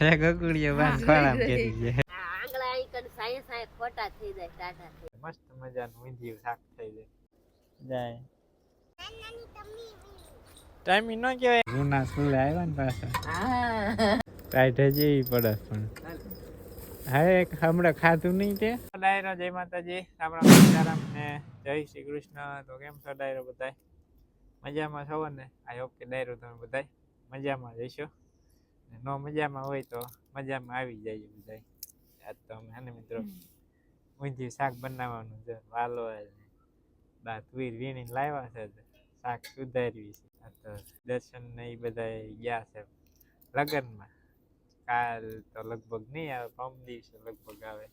હે ગગુડીએ બાન ખોળામ કેદી છે. આંગળા ઈ કન સાય સાય ખોટા થઈ જાય ટાટા થઈ મસ્ત મજાનું ઊંધિયું શાક થઈ જાય. જાય. ટાઈમ ન કહેવાય. જૂના સ્કૂલે આવ્યા ને પાછા. ટાઈટ હજી પડે પણ. હા હમણાં ખાધું નહીં તે? ડાયરો જય માતાજી રામ રામ સીતારામ ને જય શ્રી કૃષ્ણ. તો કેમ છો ડાયરો બધાય? મજામાં છો ને? આઈ હોપ કે ડાયરો તમે બધાય મજામાં જઈશો ને મજામાં હોય તો મજામાં આવી જાય બધાય આજ તો અમે હે ને મિત્રો ઊંધિયું શાક બનાવવાનું છે વાલો બા તુર વીણી લાવ્યા છે શાક સુધારવી છે. આ તો દર્શન ને એ બધા ગયા છે લગ્નમાં. કાલ તો લગભગ નહીં આવે પરમ દિવસે લગભગ આવે.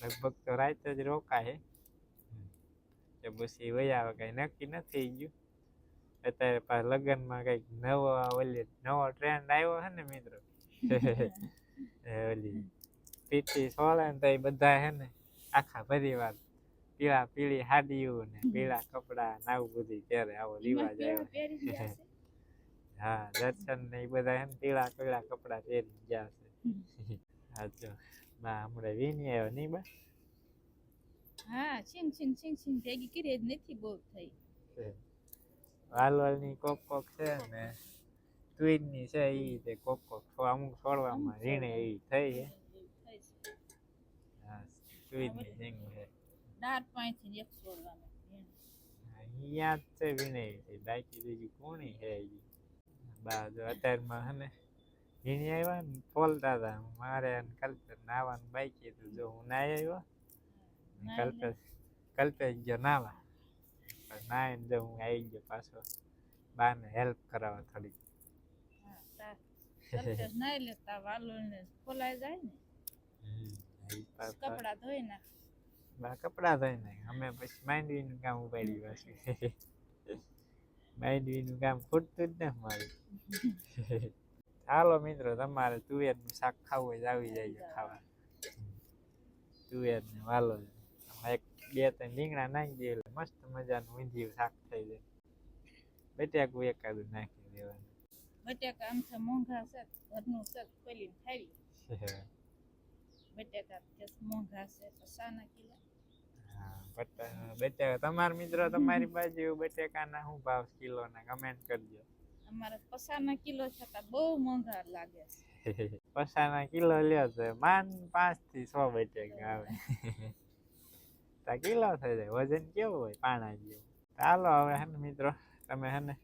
લગભગ તો રાત જ રોકાય કે પછી વહી આવે કઈ નક્કી નથી ગયું. અત્યારે પાછા લગ્નમાં કંઈક નવો ઓલી નવો ટ્રેન્ડ આવ્યો છે ને મિત્રો? ઓલી પીટી સોળે ને તો એ બધા હે ને આખા પરિવાર પીળા પીળી હાડીઓ ને પીળા કપડા ને આવું બધું ત્યારે આવો રિવાજ આવ્યો હા. દર્શન ને એ બધા છે ને પીળા પીળા કપડા પહેરી ગયા છે હા જો. બા હમણાં વીની આવ્યો નહીં બા? હા છીન છીન છીન છીન ભેગી કરી જ નથી બહુ થઈ. વાલવાલની કોક કોક છે ને ટ્વીનની છે એ રીતે કોક કોક અમુક છોડવામાં રીણે એ થઈ છે. હા તુઈરની ઝીંગું છે. દાળ પાંચથી એક છોડવામાં અહીંયા જ છે વીણે છે. બાકી બીજી કોણી છે બા જો અત્યારમાં હે ને આવ્યા ને ફોલતા હતા મારે અને કલ્પે નાવાનું બાકી હતું. જો હું નાઈ આવ્યો કલ્પેશ કલ્પેશ કલ્પે ગયો નાવા પણ નાઈને જો હું આવી ગયો પાછો. બાને હેલ્પ કરાવવા થોડી નાઈ લેતા વાલો ને ખોલાઈ જાય ને. કપડા ધોઈ નાખ. બા કપડા ધોઈ નાખ. અમે પછી માંડવીનું કામ ઉપાડી પાછું. માંડવીનું કામ ખૂટતું જ ને મારું. ચાલો મિત્રો તમારે તુવેરનું શાક ખાવું હોય આવી જાય ખાવા. તુવેર ને વાલો એક બે ત્રણ રીંગણા નાખી દે એટલે મસ્ત મજાનું ઊંધિયું શાક થઈ જાય બટાકું એકાદું નાખી દેવાનું બટાકા આમ છે મોંઘા છે ઘરનું છે ખોલીને ખાવી બટાકા કે મોંઘા છે પસાના કિલો હા બટા બટાકા તમારા મિત્રો તમારી બાજુ બટાકાના શું ભાવ કિલોના કમેન્ટ કરજો અમારે પસાના કિલો છતાં બહુ મોંઘા લાગે છે પસાના કિલો લ્યો તો માન પાંચથી છ બટાકા આવે તા કિલો થઈ જાય. વજન કેવું હોય? પાણા જેવું. ચાલો હવે હે ને મિત્રો, તમે હે ને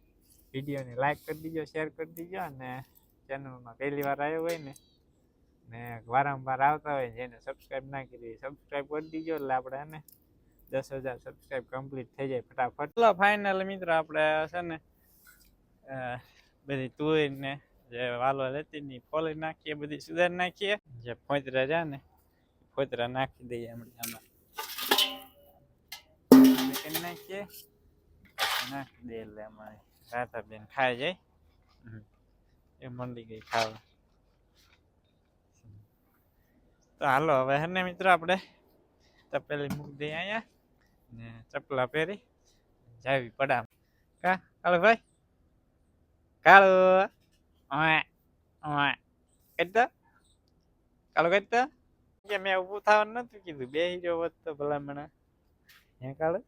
વિડીયોને લાઈક કરી દીજો શેર કરી દીજો અને ચેનલમાં પહેલી વાર આવ્યો હોય ને ને વારંવાર આવતા હોય જેને સબસ્ક્રાઈબ ના કરી સબસ્ક્રાઈબ કરી દીજો એટલે આપણે હે દસ હજાર સબસ્ક્રાઈબ કમ્પ્લીટ થઈ જાય ફટાફટ. લો ફાઇનલ મિત્રો, આપણે છે ને બધી તુર ને જે વાલો લેતી ની ફોલી નાખીએ, બધી સુધાર નાખીએ. જે ફોતરા છે ને, ફોતરા નાખી દઈએ એમણે આમાં. નાખીએ નાખી દે એટલે અમારે રાધાબેન ખાઈ જાય. એ મંડી ગઈ ખાવા. તો હાલો, હવે હે ને મિત્રો આપણે તપેલી મૂકી દઈએ અહીંયા. ને ચપલા પહેરી જાવી પડા કા? હાલો ભાઈ કાળો કહેતા કાળો કહેતા કે મેં ઊભું થવાનું નતું કીધું? બે હીરો હોત તો ભલામણા. હે કાળો?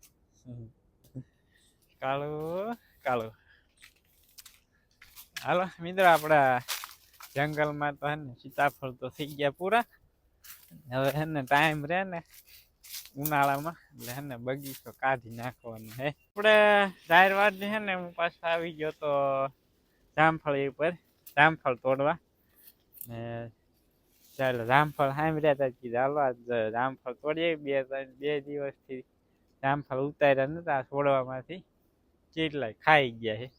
કાળો કાલો. હાલો, મિત્રો, આપણા જંગલમાં તો ને સીતાફળ તો થઈ ગયા પૂરા. હવે હેને ટાઈમ રહે ને ઉનાળામાં, એટલે હે ને બગીચો કાઢી નાખવાનો હે. આપણે જાહેર વાત છે ને હું પાછો આવી ગયો તો જામફળ ઉપર, જામફળ તોડવા. ને ચાલો, જામફળ સાંભળ્યા હતા કીધું, હાલો, આજ જામફળ તોડીએ, બે ત્રણ, બે દિવસથી જામફળ ઉતાર્યા નતા છોડવામાંથી કેટલાય ખાઈ ગયા છે.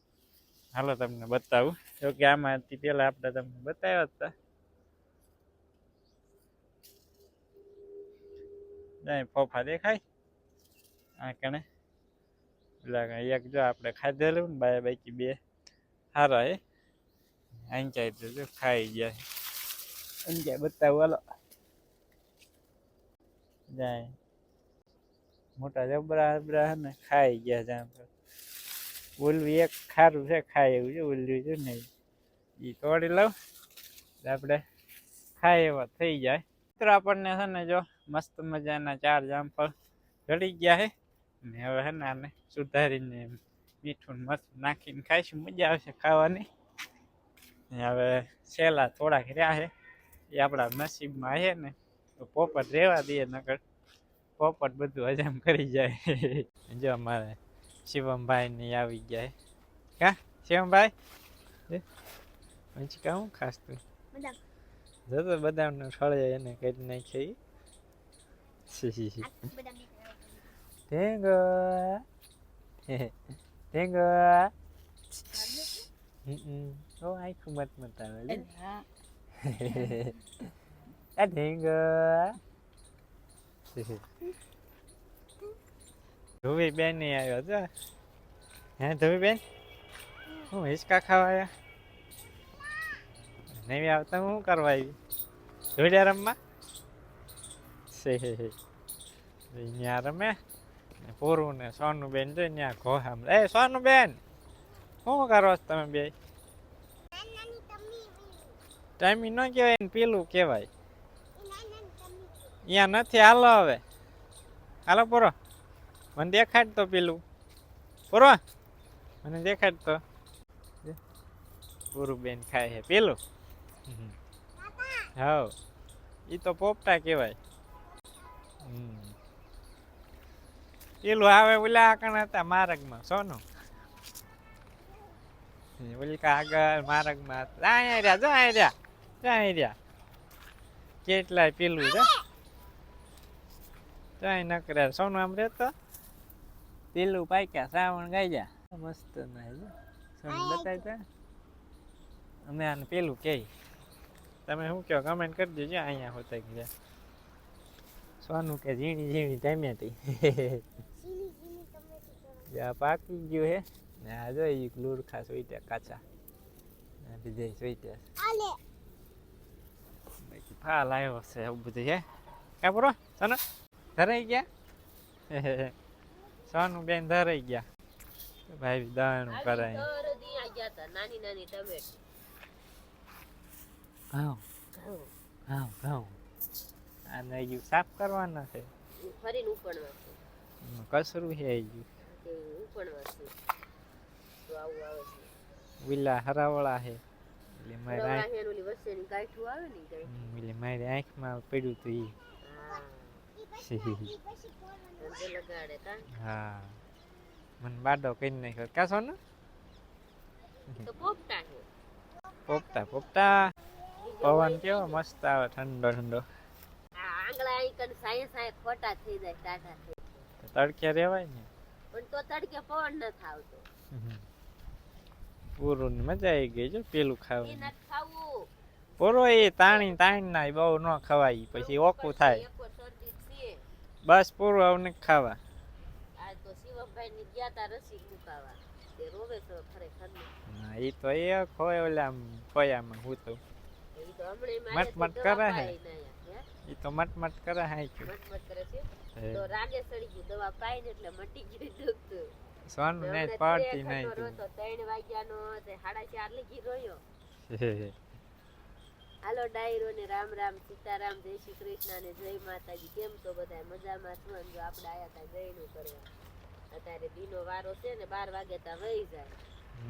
હાલો તમને બતાવું. જો કે આમાંથી પેલા આપણે તમને બતાવ્યા હતા જાય ફોફા દેખાય? આ કણે? પેલા એક જો આપણે ખાધેલું ને બાય બાકી બે. સારા હે. તો જો ખાઈ ગયા છે. અંજાય બતાવું હાલો. જાય મોટા જબરા જબરા હે ને ખાઈ ગયા જામ ઓલવી એક ખારું છે, ખાય એવું છે ઓલવી છે ને એ તોડી લઉં આપણે ખાય એવા થઈ જાય. મિત્રો આપણને છે ને જો મસ્ત મજાના ચાર જામફળ જડી ગયા છે. ને હવે છે ને આને સુધારીને મીઠું મસ્ત નાખીને ખાઈશું, મજા આવશે ખાવાની. હવે છેલ્લા થોડાક રહ્યા છે. એ આપણા નસીબમાં છે ને, તો પોપટ રહેવા દઈએ નકર. પોપટ બધું હજામ કરી જાય. જો અમારે શિવમભાઈ ને આવી જાય કા? શિવમભાઈ? પછી કામ ખાસ તું? જતો બદામનો છળે એને કરી નાખી ટેંગો ટેંગો ઓ આખું મત મત આવે ટેંગો ધોવી બેન નહીં આવ્યો તો હે ધોવી બેન? હું હિંચકા ખાવા આવ્યા નહીં આવતા હું શું કરવા આવી? ધોડિયા રમવા? ત્યાં રમે? પૂરું ને સોનું બેન જો ત્યાં ઘોહામ એ સોનું બેન શું કરો છો તમે બે? ટાઈમી ન કહેવાય ને પેલું કહેવાય. અહીંયા નથી, હાલો હવે. હાલો, પૂરો. મને દેખાડ તો પેલું. પૂરો. મને દેખાડ તો. પૂરું બેન ખાય છે પેલું. હા એ તો પોપટા કહેવાય. પેલું આવે ઓલા કણ હતા માર્ગમાં, સોનું. ઉલ્કા આગળ માર્ગમાં અહીંયા રહ્યા જો અહીંયા રહ્યા. કેટલાય પેલું છે. ચાય ન કરે સોનું આમ રહેતો. પેલું પાક્યા શ્રાવણ ગાઈ જા મસ્ત ના સોનું બતાવી તા અમે આને પેલું કે. તમે શું કહો કમેન્ટ કરી દેજો. અહીંયા હોતા ગયા સોનું કે ઝીણી ઝીણી ટામેટી જ્યાં પાકી ગયું હે. ને આ જો લુડખા સોઈટ્યા કાચા. બીજે સોઈટ્યા. ફાલ આવ્યો છે એવું બધું હે. કા પૂરો સોનું? ધરાઈ ગયા? સોનું બેન ધરાઈ ગયા. ભાઈ દાણું કરાય. નાની નાની ટમેટી. ઘઉં. ઘઉં. ઘઉં. આને હજુ સાફ કરવાના છે? છે. એમાં કસરું છે હજુ. તે તો આવું આવે છે. વિલા હરાવળા છે. એટલે મારી આંખ એટલે મારી આંખમાં પડ્યું હતું કા હા. મને બાડો કઈ નાખ્યો કા ને? પોપટા પોપટા પવન કેવો મસ્ત આવે ઠંડો ઠંડો. ખોટા થઈ જાય ટાટા થઈ તડકે રેવાય ને? પણ તો તડકે પવન ન થાવતો. પૂરું મજા આવી ગઈ જો પેલું ખાવું. પૂરો એ તાણી તાણી ના બહુ ન ખવાય પછી ઓકું થાય. બસ પૂરું આવને ખાવા. આ તો શિવમભાઈ ની ગયા તા રસી મુકાવા. તે રોવે છે ખરેખર હા, ઈ તો એ ખોય ઓલા ખોયામાં હું તો. ઈ તો હમણે મટ મટ કરે હે. ઈ તો મટ મટ કરે હાંચ્યું મટમટ કરે છે? તો રાગે સડી ગયું દવા પાઈ ને એટલે મટી ગયું દુખતું. સોનું ને પડતી નહીં રોતો, ત્રણ વાગ્યાનો તે લગી તું હાલો ડાયરો ને રામ રામ સીતારામ જય શ્રી કૃષ્ણ ને જય માતાજી. કેમ તો બધા મજામાં છો? જો આપણે આયા તા જયનું કરવા. અત્યારે દીનો વારો છે ને બાર વાગે તા વહી જાય.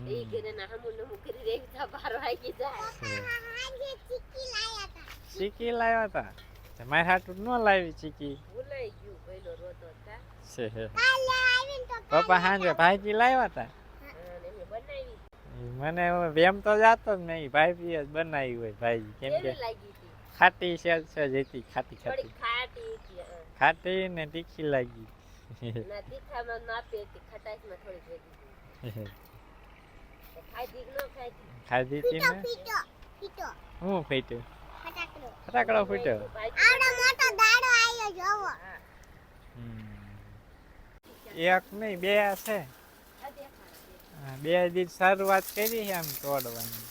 એ ઘરે ના હમું નમું કરી રહી તા બાર વાગી જાય. ચીકી લાવ્યા તા. તે? મારી હાટું ન લાવી ચીકી. ભૂલાઈ ગયું પેલો રોતો હતા છે પપ્પા સાંજે ભાજી લાવ્યા તા અને મેં બનાવી ઈ મને હવે વેમ તો જાતો જ નહીં. ભાઈ જ બનાવી હોય ભાઈ. કેમ કે ખાટી છે છે જેથી ખાટી ખાટી. ખાટી ખાટી ને તીખી લાગી. ના તીખામાં ના હતી ખટાશમાં થોડી ભેગી ખાધી ન ખાધી? ખાધી તી ને? હું ફેટ્યું ફટાકડો. ફૂટ્યો હમ. એક નહીં બે છે. બે દી શરૂઆત કરી છે આમ તોડવાની.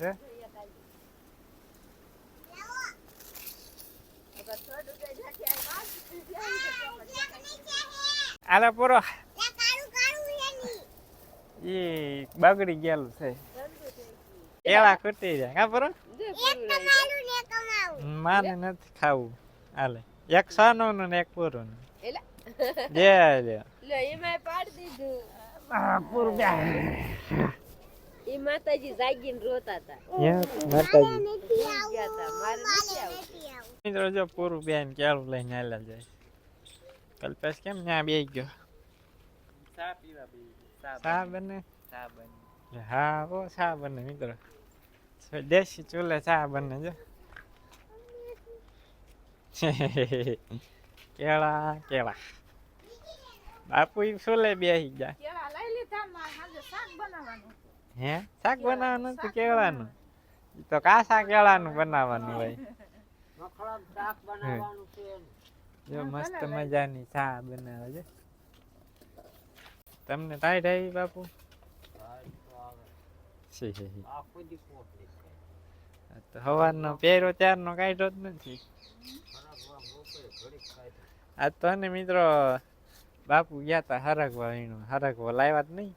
હે? હાલો પૂરો. એ બગડી ગયેલું છે. કેળા ખૂટી જાય. કા બરો માને નથી ખાવું. હાલે એક સાનો ને એક પૂરું નું એલા જે. લે લે એમાંય પાડી દીધું. આ પૂરું બે. એ માતાજી જાગીને રોતા હતા માતાજી. ગયા હતા મારે નથી આવતું. મિત્રો જો પૂરું બેન કેળું લઈને આલા જાય? કલ્પેશ કેમ ન્યા બે ગયો? ચા પીવા બી ચા બને? ચા બને. હા ઓ ચા બને મિત્રો. દેશી ચૂલે ચા બને જો. કેળા કેળા. બાપુ શું લે બે ગયા? કેળા લઈ લીધા મારે સાંજે શાક બનાવવાનું. હે? શાક બનાવવાનું તો કેળાનું? તો કાસા કેળાનું બનાવવાનું હોય. જો મસ્ત મજાની ચા બનાવે છે. તમને ટાઈટ આવી બાપુ? સવારનો પહેરો ત્યારનો કાઢ્યો જ નથી. આ તો ને મિત્રો બાપુ ગયા તા હરગવા વીણું હરગવા લાવ્યા જ નહીં.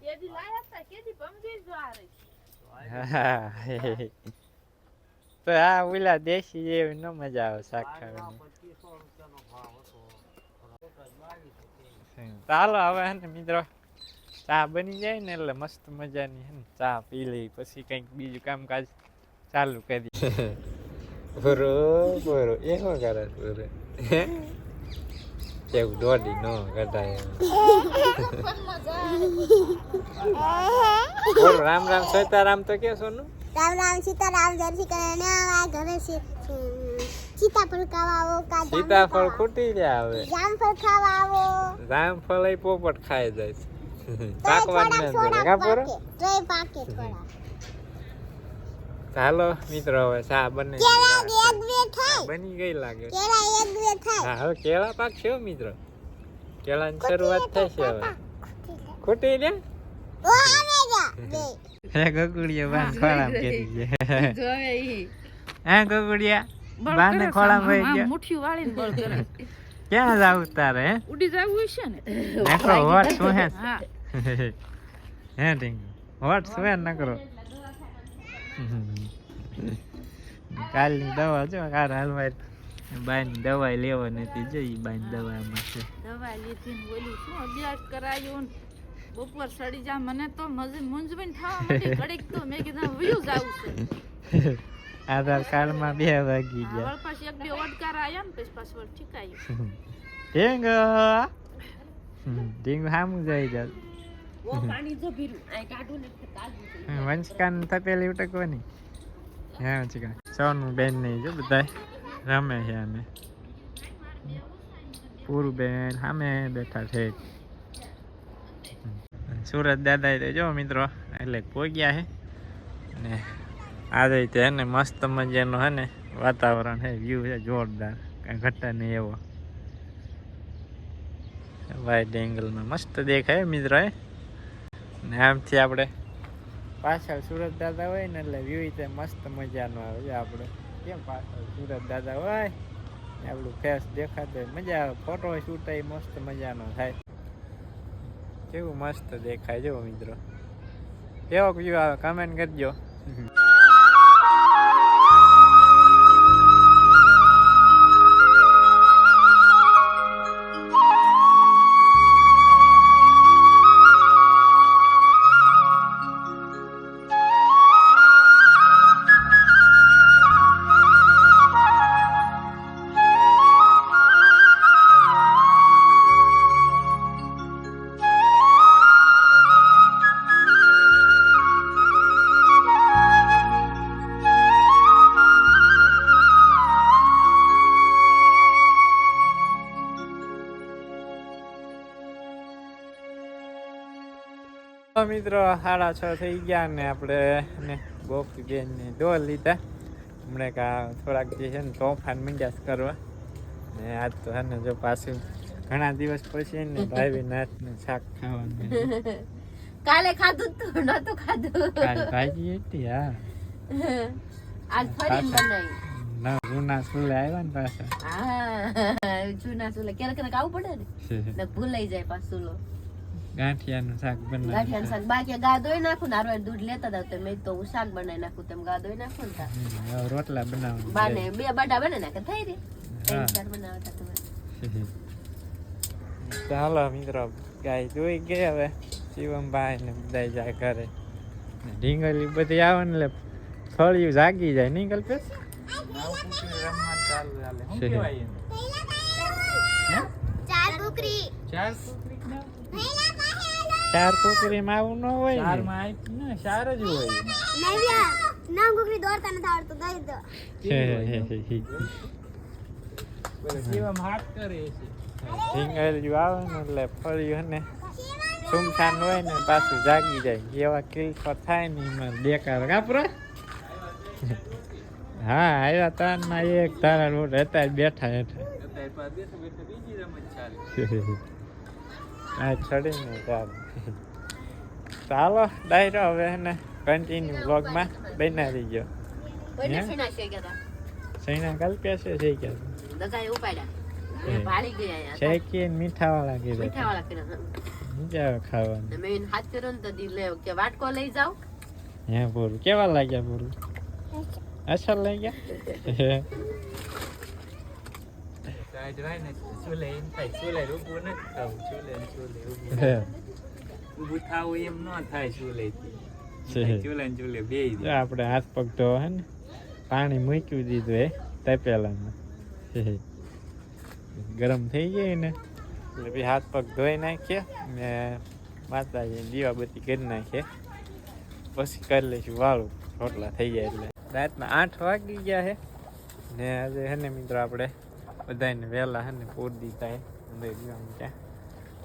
કેદી કેદી જો. તો આ ઓલા દેશી જેવી ન મજા આવે શાક ખાવાની ચાલો હવે હે ને મિત્રો ચા બની જાય ને એટલે મસ્ત મજાની હે ચા પી લઈ પછી કંઈક બીજું કામકાજ ચાલુ કરી. બરો બરો એ શું કરે બરો કેવું દોડી નો કઢાય બોલો રામ રામ સીતારામ તો કે સોનું રામ રામ સીતારામ જય શ્રી કૃષ્ણ અમારા ઘરે સી- સીતાફળ ખાવા આવો કા સીતાફળ ખૂટી રહ્યા હવે જામફળ ખાવા આવો જામફળ એ પોપટ ખાઈ જાય છે થોડાક ન થોડાક દે કા પોરો પાકે તોય પાકે થોડા ચાલો મિત્રો હવે સા બને બની ગઈ લાગે. હા હવે કેળા પાક છે મિત્રો. કેળાની શરૂઆત થશે હવે. ખૂટી રે ઓ આવે હે ગગુડિયા બાન ખોળામ કરી છે. જોવે ઈ. હે ગગુડિયા બાને ખોળામ વહી ગયો મુઠ્ઠી વાળીને બળ કરે. ક્યાં જાવ તારે હે? ઉડી જવું છે ને? નકરો હોટ શું હે? હે. ટીંગ હોટ શું હે નકરો કાલની દવા જો કાર હલવાઈ બાયની દવાઈ લેવા નથી જઈ બાયની દવામાં છે. દવા લીધી ને ઓલું શું અભ્યાસ કરાયું ને? બપોર સડી જા મને તો મજે મૂંઝવણ થવા માંડી. કડીક તો મેં કીધું વયું જાવું છે. આધાર કાર્ડમાં બે વાગી ગયા. વળ પાછી એક બે ઓડકાર આયા ને પછી પાછળ ઠીક આવ્યું ઢીંગ ઢીંગ હામું જાય જાય વંશકાન તપેલી ઉટકવાની. હા વંશકાન સોનું બેન નહીં જો બધા રમે છે અમે પૂરું બેન સામે બેઠા છે. સુરત દાદા તો જો મિત્રો એટલે પોગ્યા છે ને આજે તે હે ને મસ્ત મજાનો હે ને વાતાવરણ છે વ્યૂ છે જોરદાર. કાંઈ ઘટા નહીં એવો. વાઇડ એંગલમાં મસ્ત દેખાય મિત્રો એ ને આમથી આપણે પાછળ સુરત દાદા હોય ને એટલે વ્યૂ તે મસ્ત મજાનો આવે છે આપણે. કેમ પાછળ સુરત દાદા હોય? આપણું ફેસ દેખાતો મજા આવે. ફોટો શૂટ મસ્ત મજાનો થાય. કેવું મસ્ત દેખાય જો મિત્રો. કેવો વ્યૂ આવે? કમેન્ટ કરજો. મિત્રો સાડા છ થઈ ગયા ને આપણે ને ગોપી ને ડોલ લીધા. હમણાં કા થોડાક જે છે ને તોફાન મંડ્યા કરવા. ને આજ તો હે ને જો પાછું ઘણા દિવસ પછી ને ભાઈ નાથનું શાક ખાવાનું. કાલે ખાધું તો નતું ખાધું. કાલે ભાજી હતી હા. આજ ફરી બનાવી. ના જૂના સુલે આવ્યા ને પાછા. હા જૂના સુલે. ક્યારેક ક્યારેક આવું પડે ને. ને ભૂલાઈ જાય પાછું લો ગાંઠિયાનું શાક ગાંઠિયાનું શાક. બાકી ગાદોય નાખું ને હારવાર દૂધ લેતા હતા તો મેં તો હું શાક બનાવી નાખું તેમ ગાદોય નાખું ને હવે રોટલા બનાવું બાને બે બાટા બને નાખે થઈ રે. બનાવતા તમે ચાલો મિત્રો ગાય જોઈ ગઈ હવે. શિવમભાઈ ને બધા જાય ઘરે. ઢીંગલી બધી આવે ને એટલે ફળિયું જાગી જાય. નહીં કલ્પેશ ચાર કુકરી ચાર કુકરી ના ચાર કુકરીમાં આવું ન હોય ચાર ને માં ને ચાર જ હોય. નવ્યા નામ કુકરી દોડતા નથી આવડતું દઈ દો. જીવમ હાથ કરે છે. ઢીંગલિયું આવે ને એટલે ફળ્યું ને સુમસાન હોય ને પાછું જાગી જાય. એવા કિલફર થાય ને એમાં બેકાર કાપરો હા આવ્યા તારમાં એક તારા રોડ હતા જ બેઠા હેઠા બેઠા બેઠા બીજી રમત ચાલે. આ ચડીને ચાલ ચાલો ડાયરો હવે એને કન્ટિન્યુ વ્લોગમાં બનાવી ગયો? સીના કલ્પ્યા છે છે કે અહીંયા. મીઠા વાળા કીધા. ખાવાનું? કેવા લાગ્યા પૂરું અસર લાગ્યા? ને ચૂલે એમ થાય ચૂલે ઊભું નથી થવું ચૂલે ને ચૂલે ઊભું હે. ઊભું થાવું એમ ન થાય ચૂલેથી છે. ચૂલે ચૂલે બે આપણે હાથ પગ ધોવા હે ને પાણી મૂક્યું દીધું એ તપેલામાં ગરમ થઈ ગઈ ને એટલે પછી હાથ પગ ધોઈ નાખીએ ને માતાજી દીવાબત્તી કરી નાખીએ પછી કરી લઈશું વાળું રોટલા થઈ જાય એટલે રાતના આઠ વાગી ગયા છે ને આજે હે ને મિત્રો આપણે બધાને વહેલા હે ને પૂર દીધા હે અંદર ગયું ત્યાં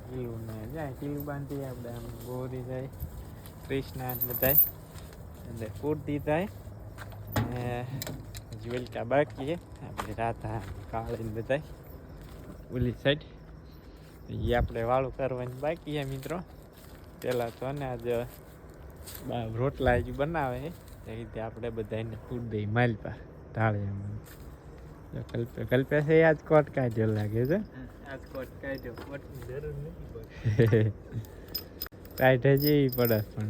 કિલું ને જાય કિલું બાંધી આપણે આમ ગોરી જાય ક્રિષ્ના ને બધાય. એટલે પૂર દીધા હે ને જ્વેલકા બાકી છે. આપણે રાધા કાળી ને બધાય. ઓલી સાઈડ એ આપણે વાળું કરવાની બાકી મિત્રો. પહેલાં તો ને આજે રોટલા હજુ બનાવે એ રીતે આપણે બધાને ફૂડ માલપા ઢાળિયામાં જો કલ્પે કલ્પે છે આજ કોટ કાઢ્યો લાગે છે. આજ કોટ કાઢ્યો. કોટની જરૂર નથી કોઈ કાઢે જેવી પડે પણ.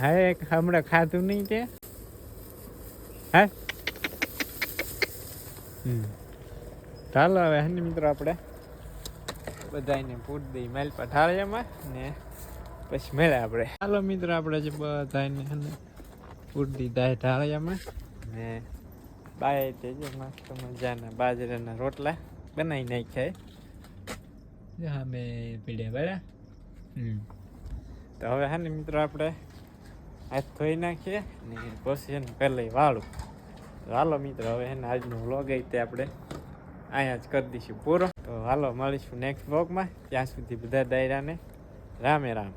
હા એક હમણાં ખાધું નહીં તે? હા? હમ. ચાલો હવે હે મિત્રો આપણે? બધાને પૂટ દઈ માલ એમાં ને પછી મેળે આપણે. ચાલો મિત્રો આપણે જે બધાને પૂટ દીધા ઢાળિયામાં ને બાય તે જે મસ્ત મજાના. બાજરાના રોટલા બનાવી નાખ્યા હા મેં પીડ્યા બરા તો હવે હા ને મિત્રો આપણે હાથ ધોઈ નાખીએ ને પછી એને પહેલાં વાળું. હાલો મિત્રો હવે એને આજનો વ્લોગ તે આપણે અહીંયા જ કરી દઈશું પૂરો. તો હાલો મળીશું નેક્સ્ટ વ્લોગમાં ત્યાં સુધી બધા ડાયરાને રામે રામ.